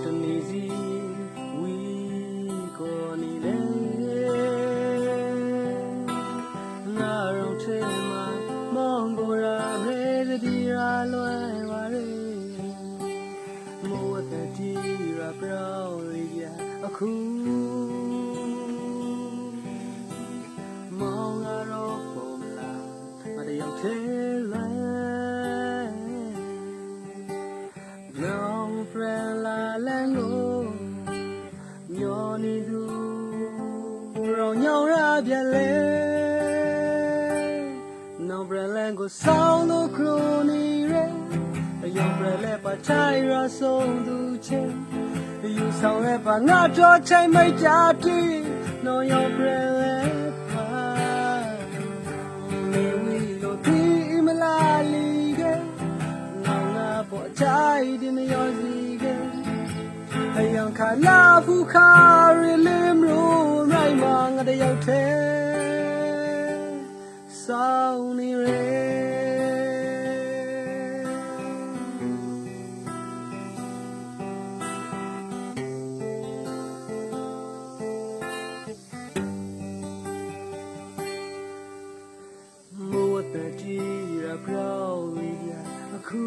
ရောက်တနေစီဝီကိုနေလေငါရောထဲမှာမောင်ကိုရာဟဲဒီရာလွယ်ဝရဲမိုးတတိရာပြောင်းလေးပြအခုမောင်ကတော့ပုံလားမတယောက်ထဲလန်းကိုမျောနေသူရောညောင်ရပြန်လဲနောင်ပရလန်းကိုဆောင်းလို့ခရိုနီရဲအယောင်ပရလဲပါချိုင်ရဆုံးသူချင်းယူဆောင်လဲပါငါတော့ချိန်မကြတိနောင်ယောင်ပရลาผู้คาริลิมรู้ไรมังอะได้ยาวเทสาวนิเรม ù a tờ c จ i ร a เ r a o vì là khu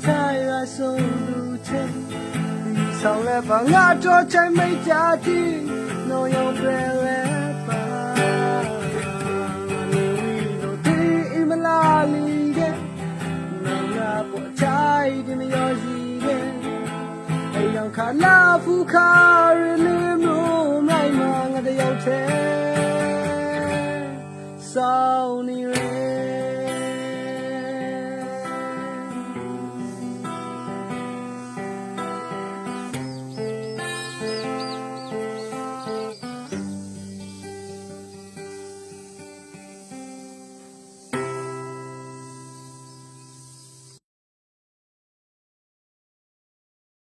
在啊手路前，你上来把我做成美家庭，我要回来吧。你都对不啦你的，那我不在的没有意见，哎呀，看那副卡日里路来嘛，我的要钱，少你嘞。